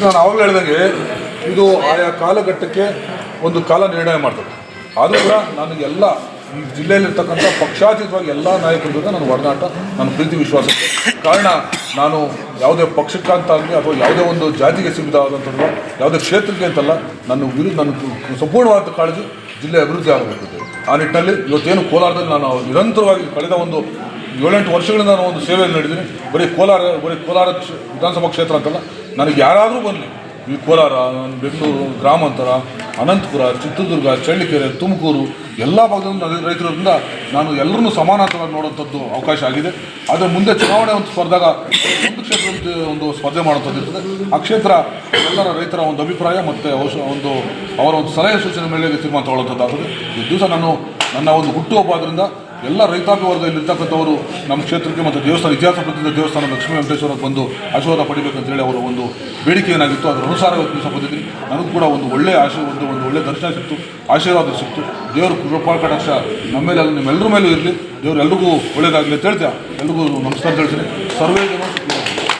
ನಾನು ಆವಾಗಲೇ ಹೇಳಿದಂಗೆ ಇದು ಆಯಾ ಕಾಲಘಟ್ಟಕ್ಕೆ ಒಂದು ಕಾಲ ನಿರ್ಣಯ ಮಾಡ್ತದೆ. ಆದರೂ ಕೂಡ ನಾನು ಎಲ್ಲ ಈ ಜಿಲ್ಲೆಯಲ್ಲಿರ್ತಕ್ಕಂಥ ಪಕ್ಷಾತೀತವಾಗಿ ಎಲ್ಲ ನಾಯಕರ ಜೊತೆ ನನ್ನ ಒಡನಾಟ, ನನ್ನ ಪ್ರೀತಿ ವಿಶ್ವಾಸ. ಕಾರಣ ನಾನು ಯಾವುದೇ ಪಕ್ಷಕ್ಕಂತಾಗಲಿ ಅಥವಾ ಯಾವುದೇ ಒಂದು ಜಾತಿಗೆ ಸೀಮಿತವಾದಂಥದ್ದು ಯಾವುದೇ ಕ್ಷೇತ್ರಕ್ಕೆ ಅಂತಲ್ಲ, ನನ್ನ ವಿರುದ್ಧ, ನನ್ನ ಸಂಪೂರ್ಣವಾದ ಕಾಳಜಿ ಜಿಲ್ಲೆ ಅಭಿವೃದ್ಧಿ ಆಗಬೇಕಿದೆ ಆ ನಿಟ್ಟಿನಲ್ಲಿ ಇವತ್ತೇನು ಕೋಲಾರದಲ್ಲಿ ನಾನು ನಿರಂತರವಾಗಿ ಕಳೆದ ಒಂದು ಏಳೆಂಟು ವರ್ಷಗಳಿಂದ ನಾನು ಒಂದು ಸೇವೆಯಲ್ಲಿ ನೀಡಿದ್ದೀನಿ ಬರೀ ಕೋಲಾರ ಬರೀ ಕೋಲಾರ ವಿಧಾನಸಭಾ ಕ್ಷೇತ್ರ ಅಂತಲ್ಲ ನನಗೆ ಯಾರಾದರೂ ಬರಲಿ ಈ ಕೋಲಾರ ಬೆಂಗಳೂರು, ಗ್ರಾಮಾಂತರ, ಅನಂತಪುರ, ಚಿತ್ರದುರ್ಗ, ಚಳ್ಳಕೆರೆ, ತುಮಕೂರು, ಎಲ್ಲ ಭಾಗದಲ್ಲೂ ರೈತರಿಂದ ನಾನು ಎಲ್ಲರನ್ನೂ ಸಮಾನಾಂತರವಾಗಿ ನೋಡುವಂಥದ್ದು ಅವಕಾಶ ಆಗಿದೆ. ಆದರೆ ಮುಂದೆ ಚುನಾವಣೆ ಒಂದು ಸ್ಪರ್ಧಾಗ ಒಂದು ಕ್ಷೇತ್ರ ಒಂದು ಸ್ಪರ್ಧೆ ಮಾಡುವಂಥದ್ದು ಇರ್ತದೆ. ಆ ಕ್ಷೇತ್ರ ಎಲ್ಲರ ರೈತರ ಒಂದು ಅಭಿಪ್ರಾಯ ಮತ್ತು ಒಂದು ಅವರ ಒಂದು ಸಲಹೆ ಸೂಚನೆ ಮೇಲೆ ತೀರ್ಮಾನ ತಗೊಳ್ಳುವಂಥದ್ದಾಗುತ್ತದೆ ಈ ದಿವಸ ನಾನು ನನ್ನ ಒಂದು ಹುಟ್ಟುಹಬ್ಬ ಆದ್ದರಿಂದ ಎಲ್ಲ ರೈತಾಪಿ ವರ್ಗದಲ್ಲಿ ಇರ್ತಕ್ಕಂಥವರು ನಮ್ಮ ಕ್ಷೇತ್ರಕ್ಕೆ ಮತ್ತು ದೇವಸ್ಥಾನ, ಇತಿಹಾಸ ಪ್ರಸಿದ್ಧ ದೇವಸ್ಥಾನ ಲಕ್ಷ್ಮೀ ವೆಂಕಟೇಶ್ವರ ಬಂದು ಆಶೀರ್ವಾದ ಪಡಿಬೇಕಂತೇಳಿ ಅವರ ಒಂದು ಬೇಡಿಕೆ ಏನಾಗಿತ್ತು, ಅದರ ಅನುಸಾರ ದಿವಸ ಬಂದಿದ್ದೀನಿ. ನನಗೂ ಕೂಡ ಒಂದು ಒಳ್ಳೆಯ ಆಶೀರ್ವಾದ ಒಂದು ಒಂದು ಒಳ್ಳೆಯ ದರ್ಶನ ಸಿಕ್ತು, ಆಶೀರ್ವಾದ ಸಿಕ್ತು. ದೇವರ ಕೃಪಾ ಕಟಾಕ್ಷ ನಮ್ಮ ಮೇಲೆ ನಿಮ್ಮೆಲ್ಲರ ಮೇಲೂ ಇರಲಿ. ದೇವರು ಎಲ್ರಿಗೂ ಒಳ್ಳೆಯದಾಗಲಿ ಅಂತ ಹೇಳ್ತೀಯ. ಎಲ್ರಿಗೂ ನಮಸ್ಕಾರ ಹೇಳ್ತೀನಿ. ಸರ್ವೇ ಜನ